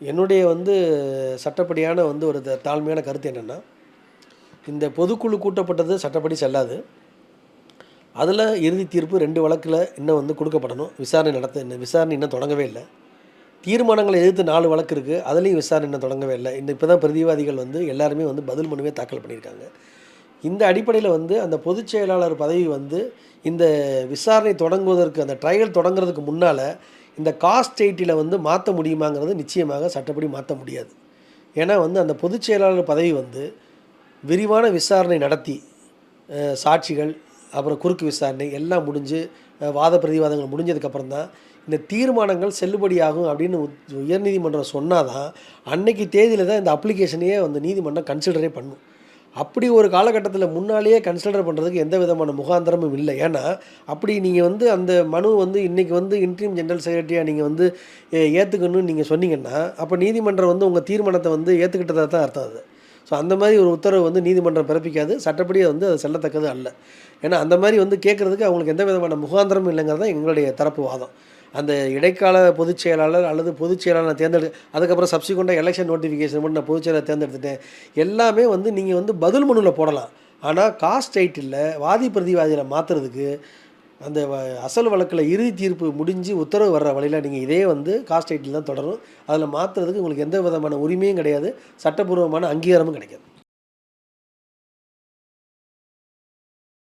என்னுடைய வந்து சட்டப்படியான வந்து ஒரு த- தாழ்மையான கருத்து என்னென்னா இந்த பொதுக்குழு கூட்டப்பட்டது சட்டப்படி செல்லாது. அதில் இறுதி தீர்ப்பு ரெண்டு வழக்கில் இன்னும் வந்து கொடுக்கப்படணும். விசாரணை நடத்த விசாரணை இன்னும் தொடங்கவே இல்லை. தீர்மானங்களை எதிர்த்து நாலு வழக்கு இருக்குது அதுலேயும் விசாரணை இன்னும் தொடங்கவே இல்லை. இந்த இப்போ தான் பிரதிவாதிகள் வந்து எல்லாருமே வந்து பதில் மனுவே தாக்கல் பண்ணியிருக்காங்க. இந்த அடிப்படையில் வந்து அந்த பொதுச் செயலாளர் பதவி வந்து இந்த விசாரணை தொடங்குவதற்கு அந்த ட்ரையல் தொடங்குறதுக்கு முன்னால் இந்த காஸ்ட் எயிட்டியில் வந்து மாற்ற முடியுமாங்கிறது நிச்சயமாக சட்டப்படி மாற்ற முடியாது. ஏன்னா வந்து அந்த பொதுச் செயலாளர் பதவி வந்து விரிவான விசாரணை நடத்தி சாட்சிகள் அப்புறம் குறுக்கு விசாரணை எல்லாம் முடிஞ்சு வாத பிரதிவாதங்கள் முடிஞ்சதுக்கப்புறம் தான் இந்த தீர்மானங்கள் செல்லுபடியாகும் அப்படின்னு உயர்நீதிமன்றம் சொன்னால் தான் அன்னைக்கு தேதியில் தான் இந்த அப்ளிகேஷனையே வந்து நீதிமன்றம் கன்சிடரே பண்ணும். அப்படி ஒரு காலகட்டத்தில் முன்னாலேயே கன்சிடர் பண்ணுறதுக்கு எந்த விதமான முகாந்திரமும் இல்லை. ஏன்னா அப்படி நீங்கள் வந்து அந்த மனு வந்து இன்றைக்கி வந்து இன்ட்ரீம் ஜெனரல் செக்ரட்டரியாக நீங்கள் வந்து ஏ- ஏற்றுக்கணும்னு நீங்கள் சொன்னீங்கன்னா அப்போ நீதிமன்றம் வந்து உங்கள் தீர்மானத்தை வந்து ஏற்றுக்கிட்டதாக தான் அர்த்தம் அது. ஸோ அந்த மாதிரி ஒரு உத்தரவு வந்து நீதிமன்றம் பிறப்பிக்காது. சட்டப்படி வந்து அது செல்லத்தக்கது அல்ல. ஏன்னா அந்த மாதிரி வந்து கேட்குறதுக்கு அவங்களுக்கு எந்த விதமான முகாந்திரமும் இல்லைங்கிறது தான் எங்களுடைய தரப்பு வாதம். அந்த இடைக்கால பொதுச் செயலாளர் அல்லது பொதுச் செயலாளர் தேர்ந்தெடு அதுக்கப்புறம் சப்சிக்வெண்ட்டாக எலெக்ஷன் நோட்டிஃபிகேஷன் மட்டும் நான் பொதுச் செயலாளர் தேர்ந்தெடுத்துட்டேன். எல்லாமே வந்து நீங்கள் வந்து பதில் மனுவில் போடலாம். ஆனால் காஸ்ட் இல்லை வாதி பிரதிவாதியில் மாற்றுறதுக்கு அந்த வ- அசல் வழக்கில் இறுதி தீர்ப்பு முடிஞ்சு உத்தரவு வர்ற வழியில் நீங்கள் இதே வந்து காஸ்ட் ஐட்டில் தான் தொடரும் அதில் மாற்றுறதுக்கு உங்களுக்கு எந்த விதமான உரிமையும் கிடையாது. சட்டப்பூர்வமான அங்கீகாரமும் கிடைக்காது.